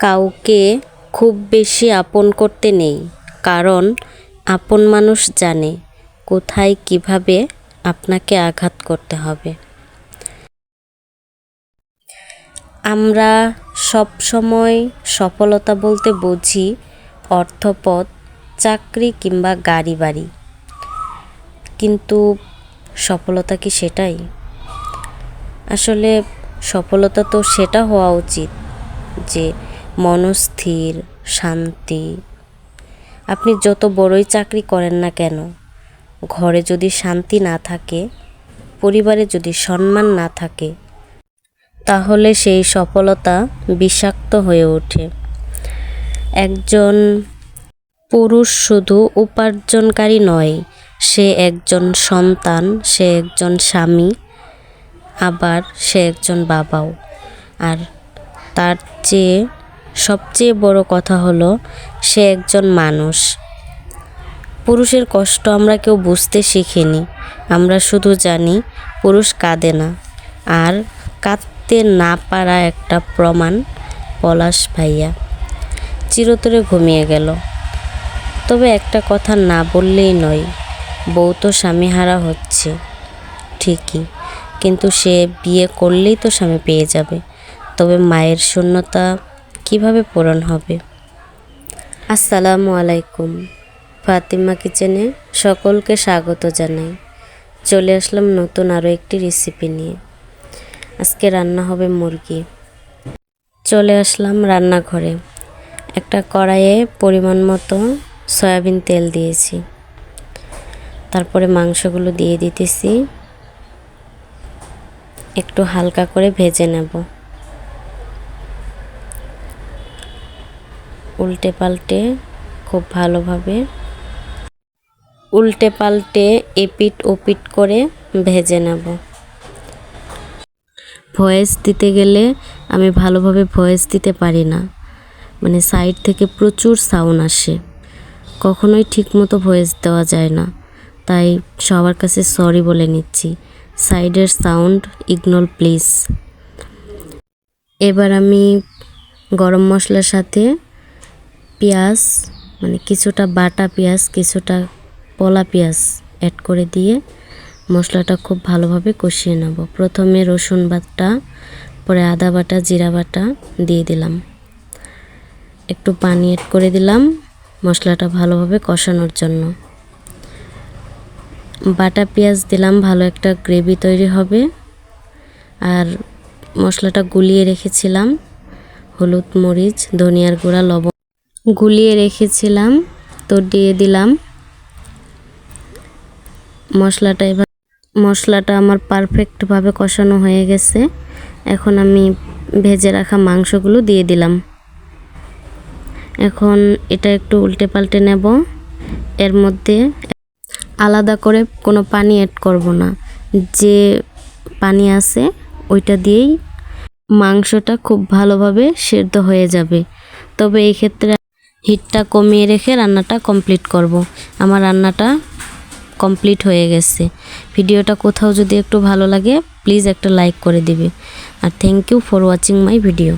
কাউকে খুব বেশি আপন করতে নেই, কারণ আপন মানুষ জানে কোথায় কীভাবে আপনাকে আঘাত করতে হবে। আমরা সব সময় সফলতা বলতে বুঝি অর্থপদ চাকরি কিংবা গাড়ি বাড়ি। কিন্তু সফলতা কি সেটাই? আসলে সফলতা তো সেটা হওয়া উচিত যে মনস্থির, শান্তি। আপনি যত বড়ই চাকরি করেন না কেন, ঘরে যদি শান্তি না থাকে, পরিবারে যদি সম্মান না থাকে, তাহলে সেই সফলতা বিষাক্ত হয়ে ওঠে। একজন পুরুষ শুধু উপার্জনকারী নয়, সে একজন সন্তান, সে একজন স্বামী, আবার সে একজন বাবাও। আর তার চেয়ে সবচেয়ে বড় কথা হলো, সে একজন মানুষ। পুরুষের কষ্ট আমরা কেউ বুঝতে শিখিনি। আমরা শুধু জানি, পুরুষ কাঁদে না। আর কাঁদতে না পারা একটা প্রমাণ, পলাশ ভাইয়া। চিরতরে ঘুমিয়ে গেল। তবে একটা কথা না বললেই নয়, বউ তো স্বামীহারা হচ্ছে, ঠিকই। কিন্তু সে বিয়ে করলেই তো স্বামী পেয়ে যাবে। তবে মায়ের শূন্যতা কীভাবে পূরণ হবে? আসসালামু আলাইকুম। ফাতিমা কিচেনে সকলকে স্বাগত জানাই। চলে আসলাম নতুন আরও একটি রেসিপি নিয়ে। আজকে রান্না হবে মুরগি। চলে আসলাম রান্নাঘরে। একটা কড়াইয়ে পরিমাণ মতো সয়াবিন তেল দিয়েছি। তারপরে মাংসগুলো দিয়ে দিতেছি। একটু হালকা করে ভেজে নেব। উল্টে পাল্টে খুব ভালোভাবে উল্টে পাল্টে এপিট ওপিট করে ভেজে নেব। ভয়েস দিতে গেলে আমি ভালোভাবে ভয়েস দিতে পারি না। মানে সাইড থেকে প্রচুর সাউন্ড আসে। কখনোই ঠিকমতো ভয়েস দেওয়া যায় না। তাই সবার কাছে সরি বলে নিচ্ছি। সাইডের সাউন্ড ইগনোর প্লিজ। এবার আমি গরম মশলার সাথে পেঁয়াজ মানে কিছুটা বাটা পেঁয়াজ, কিছুটা পলা পেঁয়াজ অ্যাড করে দিয়ে মশলাটা খুব ভালোভাবে কষিয়ে নেব। প্রথমে রসুন বাটা, পরে আদা বাটা, জিরা বাটা দিয়ে দিলাম। একটু পানি অ্যাড করে দিলাম মশলাটা ভালোভাবে কষানোর জন্য। বাটা পেঁয়াজ দিলাম, ভালো একটা গ্রেভি তৈরি হবে। আর মশলাটা গুলিয়ে রেখেছিলাম, হলুদ, মরিচ, ধনিয়ার গুঁড়া, লবণ গুলিয়ে রেখেছিলাম, তো দিয়ে দিলাম। মশলাটা এবার, মশলাটা আমার পারফেক্টভাবে কষানো হয়ে গেছে। এখন আমি ভেজে রাখা মাংসগুলো দিয়ে দিলাম। এখন এটা একটু উল্টে পাল্টে নেব। এর মধ্যে আলাদা করে কোনো পানি অ্যাড করব না। যে পানি আছে, ওইটা দিয়েই মাংসটা খুব ভালোভাবে সেদ্ধ হয়ে যাবে। তবে এই ক্ষেত্রে হিটটা কমিয়ে রেখে রান্নাটা কমপ্লিট করব। আমার রান্নাটা কমপ্লিট হয়ে গেছে। ভিডিওটা কোথাও যদি একটু ভালো লাগে প্লিজ একটা লাইক করে দিবে। আর thank you for watching my video